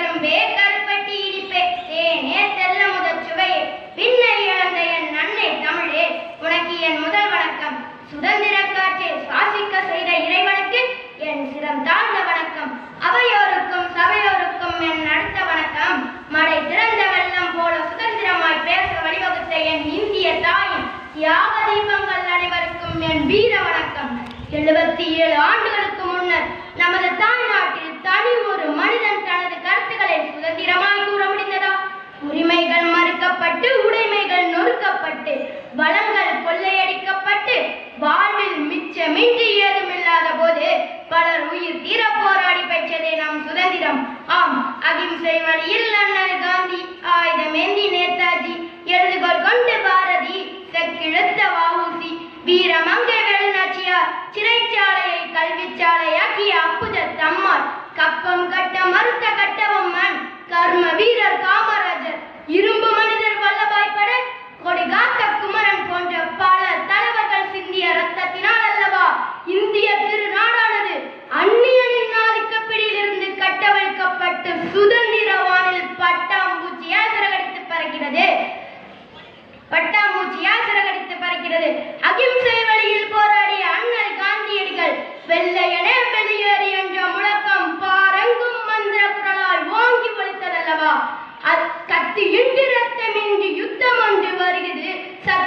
கரும்பே கருப்பட்டி இடிப்பே. தேனே செல்ல முதற் சுவையே விண்ணை இழந்த என் நன்னை தமிழே. உனக்கு என் முதல் வணக்கம். சுதந்திர காற்றை சுவாசிக்க செய்த இறைவனுக்கு என் சிரம் தாழ்ந்த வணக்கம். அவையோருக்கும் சபையோருக்கும் என் அடுத்த வணக்கம். மழை திறந்த வெள்ளம் போல சுதந்திரமாய் பேச வழிவகுத்த என் இந்திய தாயின் தியாக தீபங்கள் அனைவருக்கும் என் வீர வணக்கம். எழுபத்தி ஏழு ஆண்டுகளுக்கு முன்னர் நமது தாய்நாட்டில் அகிம்சை வழியில் அண்ணல் காந்தி ஆயுதமேந்தி நேதாஜி எழுதுகோள் கொண்டு பாரதி செக்கிழுத்த வாவூசி வீரமங்கை வேலுநாச்சியார் சிறைச்சாலையை கல்விச்சாலையாக்கிய அப்புஜத் அம்மாள் கப்பம் கட்ட மறு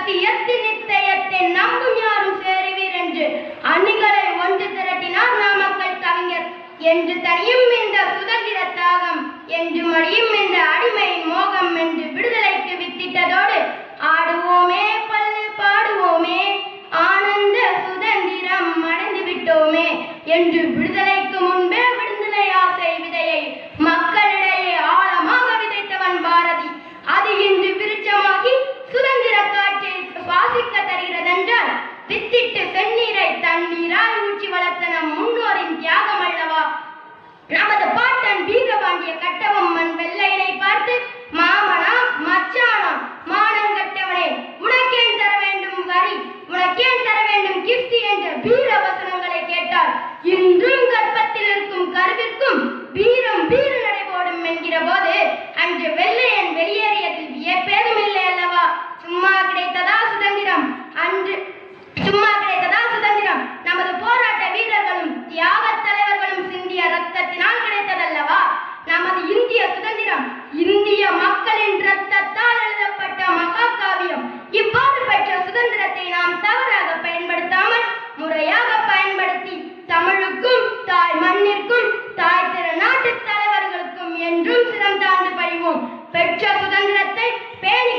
சத்தியத்தி நித்தயத்தை நம்பும் யாரும் சேருவீர் என்று அணிகளை ஒன்று திரட்டினார் நாமக்கல் கவிஞர் என்று தனியும் இந்த சுதந்திர தாகம் என்று மடியும் இந்த அடிமையின் மோகம் என்று விடுதலைக்கு வித்திட்டதோடு ஆடுவோமே பல்லு பாடுவோமே ஆனந்த சுதந்திரம் அடைந்து விட்டோமே என்று விடுதலைக்கு முன்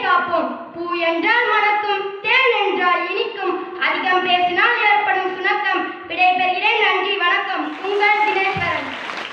காப்போம். பூ என்றால் மணக்கும் தேன் என்றால் இனி